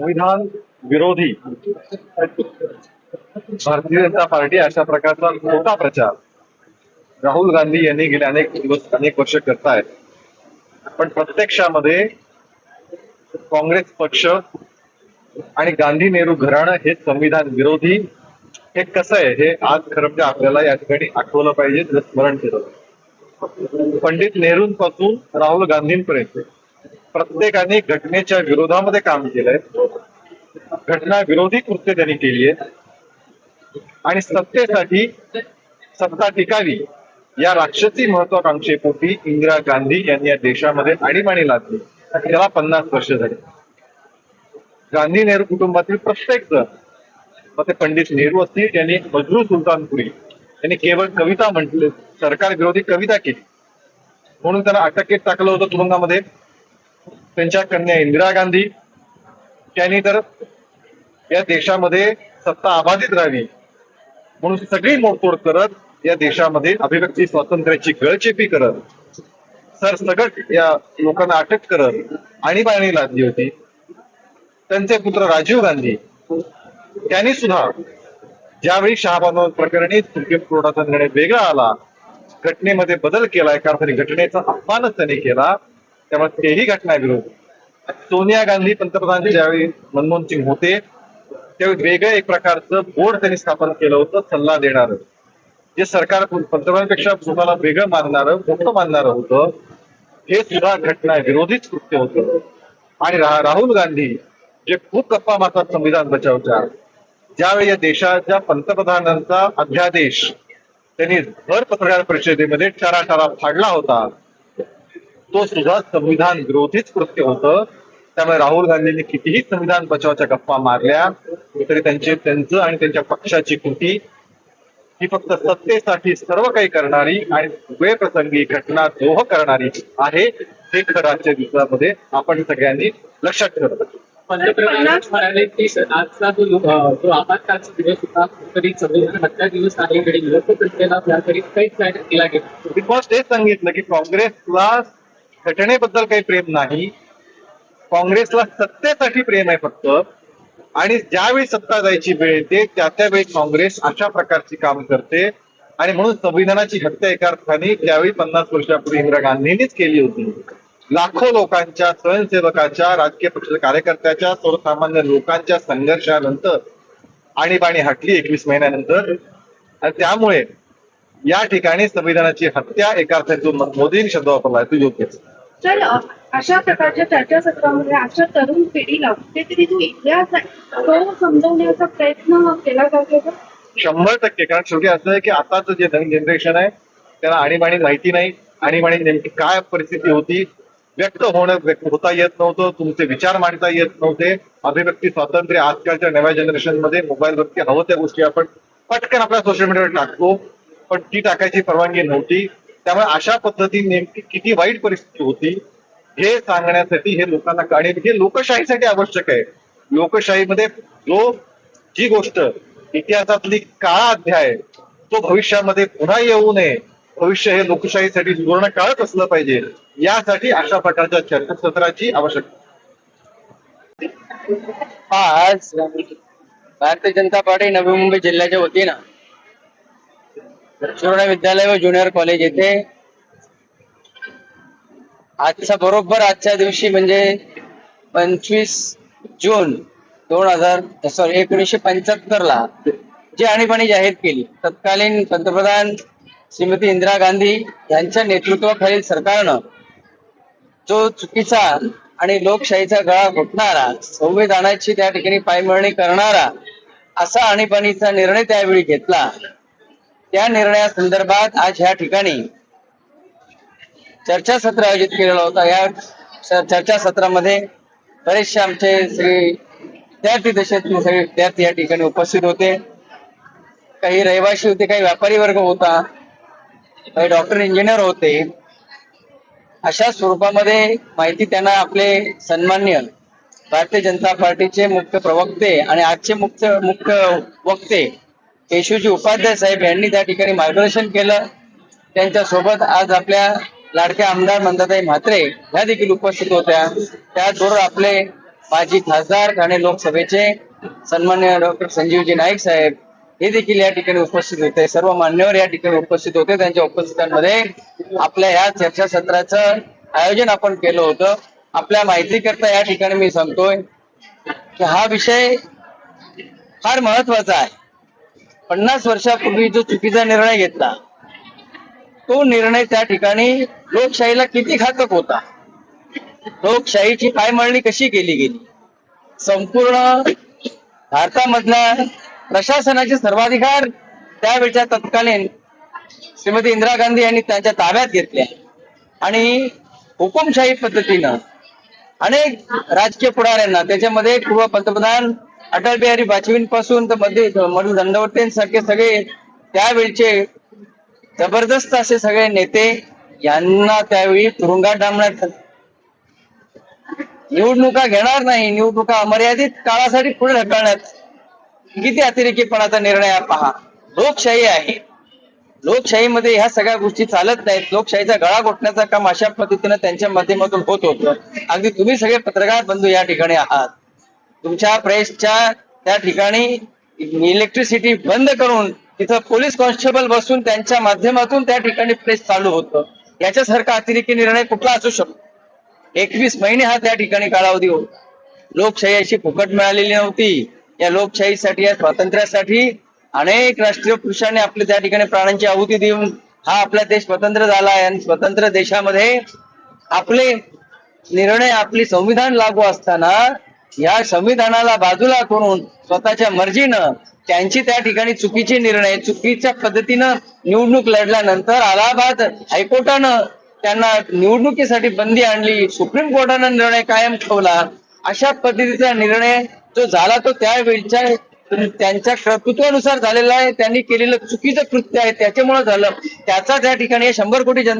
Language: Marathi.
संविधान विरोधी भारतीय जनता पार्टी अशा प्रकारचा खोटा प्रचार राहुल गांधी यांनी गेले अनेक दिवस अनेक वर्ष करतायत. पण प्रत्यक्षामध्ये काँग्रेस पक्ष आणि गांधी नेहरू घराणं हे संविधान विरोधी हे कसं आहे? हे आज खरं म्हणजे आपल्याला या ठिकाणी आठवलं पाहिजे स्मरण केलं पंडित नेहरूंपासून राहुल गांधींपर्यंत. प्रत्येकाने घटनेच्या विरोधामध्ये काम केलंय. घटना विरोधी कृत्य त्यांनी केली आहे. आणि सत्तेसाठी सत्ता टिकावी या राक्षसी महत्वाकांक्षेपोटी इंदिरा गांधी यांनी या देशामध्ये आणीबाणी लादली. त्याला पन्नास वर्ष झाली. गांधी नेहरू कुटुंबातील प्रत्येक जण मग ते पंडित नेहरू असतील त्यांनी मजरू सुलतानपुरी त्यांनी केवळ कविता म्हटली सरकार विरोधी कविता केली. म्हणून त्यांना अटकेत टाकलं होतं तुरुंगामध्ये. त्यांच्या कन्या इंदिरा गांधी त्यांनी तर या देशामध्ये सत्ता अबाधित राहावी म्हणून सगळी मोडतोड करत या देशामध्ये अभिव्यक्ती स्वातंत्र्याची गळचेपी करत सरसगट या लोकांना अटक करत आणीबाणी लादली होती. त्यांचे पुत्र राजीव गांधी त्यांनी सुद्धा ज्यावेळी शहाबानोद प्रकरणी सुप्रीम कोर्टाचा निर्णय वेगळा आला घटनेमध्ये बदल केला एका अर्थाने घटनेचा अपमानच त्यांनी केला त्यामुळे तेही घटना विरोध सोनिया गांधी पंतप्रधान ज्यावेळी मनमोहन सिंग होते त्यावेळी वेगळं एक प्रकारचं बोर्ड त्यांनी स्थापन केलं होतं सल्ला देणार. जे सरकार पंतप्रधानपेक्षा स्वतःला वेगळं मानणारं मोठं मानणारं होतं हे सुद्धा घटना विरोधीच कृत्य होतं. आणि राहुल गांधी जे खूप गप्पा मारतात संविधान बचावच्या ज्यावेळी या देशाच्या पंतप्रधानांचा अध्यादेश त्यांनी भर पत्रकार परिषदेमध्ये टराटरा फाडला होता तो सुद्धा संविधान विरोधीच कृत्य होतं. त्यामुळे राहुल गांधींनी कितीही संविधान बचावाच्या गप्पा मारल्या तरी त्यांचे त्यांचं आणि त्यांच्या पक्षाची कृती ही फक्त सत्तेसाठी सर्व काही करणारी आणि वेळ प्रसंगी घटना द्रोह करणारी आहे हे खरं आजच्या दिवसामध्ये आपण सगळ्यांनी लक्षात ठेवलं पंतप्रधान म्हणाले की आजचा जो अं, जो आपत्कालचा दिवस होता तरी संविधान हत्या दिवस आहे केला गेला. बिकॉज तेच सांगितलं की काँग्रेसला घटनेबद्दल काही प्रेम नाही. काँग्रेसला सत्तेसाठी प्रेम आहे फक्त. आणि ज्यावेळी सत्ता जायची वेळ येते त्या त्यावेळी काँग्रेस अशा प्रकारची काम करते. आणि म्हणून संविधानाची हत्या एका अर्थाने त्यावेळी पन्नास वर्षापूर्वी इंदिरा गांधींनीच केली होती. लाखो लोकांच्या स्वयंसेवकाच्या राजकीय पक्षाच्या कार्यकर्त्याच्या सर्वसामान्य लोकांच्या संघर्षानंतर आणीबाणी हटली एकवीस महिन्यानंतर. आणि त्यामुळे या ठिकाणी संविधानाची हत्या एका अर्थाने जो मोदींनी शब्द वापरला तो योग्यच तर अ, अशा प्रकारच्या चर्चासत्रामध्ये अशा तरुण पिढीला कुठेतरी जो इतिहास आहे तो समजवण्याचा प्रयत्न केला जातो शंभर टक्के. कारण शेवटी असं आहे की आताच जे नवीन जनरेशन आहे त्याला आणीबाणी माहिती नाही. आणीबाणी नेमकी काय परिस्थिती होती व्यक्त होणं व्यक्त होता येत नव्हतं तुमचे विचार मांडता येत नव्हते. अभिव्यक्ती स्वातंत्र्य आजकालच्या नव्या जनरेशनमध्ये मोबाईलवरती हवं त्या गोष्टी आपण पटकन आपल्या सोशल मीडियावर टाकतो. पण ती टाकायची परवानगी नव्हती. त्यामुळे अशा पद्धतीने नेमकी किती वाईट परिस्थिती होती हे सांगण्यासाठी हे लोकांना आणि हे लोकशाहीसाठी आवश्यक आहे. लोकशाहीमध्ये जो जी गोष्ट इतिहासातली काळा अध्याय तो भविष्यामध्ये पुन्हा येऊ नये. भविष्य हे लोकशाहीसाठी सुवर्ण काळच असलं पाहिजे. यासाठी अशा प्रकारच्या चर्चासत्राची आवश्यकता हा आज भारतीय जनता पार्टी नवी मुंबई जिल्ह्याच्या वतीनं सुवर्ण विद्यालय व ज्युनियर कॉलेज येथे आजचा बरोबर आजच्या दिवशी म्हणजे पंचवीस जून दोन हजार सॉरी एकोणीसशे पंच्याहत्तर ला जी आणीबाणी जाहीर केली. तत्कालीन पंतप्रधान श्रीमती इंदिरा गांधी यांच्या नेतृत्वाखालील सरकारनं जो चुकीचा आणि लोकशाहीचा गळा घुटणारा संविधानाची त्या ठिकाणी पायमळणी करणारा असा आणीबाणीचा निर्णय त्यावेळी घेतला. त्या निर्णयासंदर्भात आज ह्या ठिकाणी चर्चासत्र आयोजित केलेला होता. या चर्चासत्रामध्ये बरेचसे आमचे श्री विद्यार्थी देशातले सगळे विद्यार्थी या ठिकाणी उपस्थित होते. काही रहिवासी होते काही व्यापारी वर्ग होता काही डॉक्टर इंजिनियर होते. अशा स्वरूपामध्ये माहिती त्यांना आपले सन्मान्य भारतीय जनता पार्टीचे मुख्य प्रवक्ते आणि आजचे मुख्य मुख्य वक्ते केशवजी उपाध्याय साहेब यांनी त्या ठिकाणी मार्गदर्शन केलं. त्यांच्यासोबत आज आपल्या लाडक्या आमदार मंदाताई म्हात्रे ह्या देखील उपस्थित होत्या. त्याचबरोबर आपले माजी खासदार ठाणे लोकसभेचे सन्मान्य डॉक्टर संजीवजी नाईक साहेब हे देखील या ठिकाणी उपस्थित होते. सर्व मान्यवर या ठिकाणी उपस्थित होते. त्यांच्या उपस्थितांमध्ये आपल्या या चर्चासत्राचं आयोजन आपण केलं होतं. आपल्या माहितीकरता या ठिकाणी मी सांगतोय की हा विषय फार महत्त्वाचा आहे. पन्नास वर्षापूर्वी जो चुकीचा निर्णय घेतला तो निर्णय त्या ठिकाणी लोकशाहीला किती घातक होता? लोकशाहीची पायमळणी कशी केली गेली? संपूर्ण भारतामधल्या प्रशासनाचे सर्वाधिकार त्यावेळच्या तत्कालीन श्रीमती इंदिरा गांधी यांनी त्यांच्या ताब्यात घेतले. आणि हुकुमशाही पद्धतीनं अनेक राजकीय पुढाऱ्यांना त्याच्यामध्ये पूर्व पंतप्रधान अटल बिहारी वाजपेयींपासून तर मध्ये मधू दंडवते सारखे सगळे त्यावेळचे जबरदस्त असे सगळे नेते यांना त्यावेळी तुरुंगात डांबण्यात निवडणुका घेणार नाही. निवडणुका अमर्यादित काळासाठी पुढे ढकलण्यात किती अतिरेकीपणाचा निर्णय पहा लोकशाही आहे. लोकशाहीमध्ये ह्या सगळ्या गोष्टी चालत नाहीत. लोकशाहीचा गळा घोटण्याचं काम अशा पद्धतीनं त्यांच्या माध्यमातून होत होतं. अगदी तुम्ही सगळे पत्रकार बंधू या ठिकाणी आहात. तुमच्या प्रेसच्या त्या ठिकाणी इलेक्ट्रिसिटी बंद करून तिथं पोलीस कॉन्स्टेबल बसून त्यांच्या माध्यमातून त्या ठिकाणी प्रेस चालू होतं. याच्यासारखा अतिरेकी निर्णय कुठला असू शकतो? एकवीस महिने हा त्या ठिकाणी कालावधी होता. लोकशाही अशी फुकट मिळालेली नव्हती. या लोकशाहीसाठी या स्वातंत्र्यासाठी अनेक राष्ट्रीय पुरुषांनी आपले त्या ठिकाणी प्राणांची आहुती देऊन हा आपला देश स्वतंत्र झाला आहे. आणि स्वतंत्र देशामध्ये आपले निर्णय आपली संविधान लागू असताना या संविधानाला बाजूला करून स्वतःच्या मर्जीनं त्यांची त्या ठिकाणी चुकीचे निर्णय चुकीच्या पद्धतीनं निवडणूक लढल्यानंतर अलाहाबाद हायकोर्टानं त्यांना निवडणुकीसाठी बंदी आणली सुप्रीम कोर्टानं निर्णय कायम ठेवला. अशा पद्धतीचा निर्णय जो झाला तो त्यावेळच्या त्यांच्या कर्तृत्वानुसार झालेला आहे. त्यांनी केलेलं चुकीचं कृत्य आहे त्याच्यामुळे झालं. त्याचा त्या ठिकाणी शंभर कोटी जनता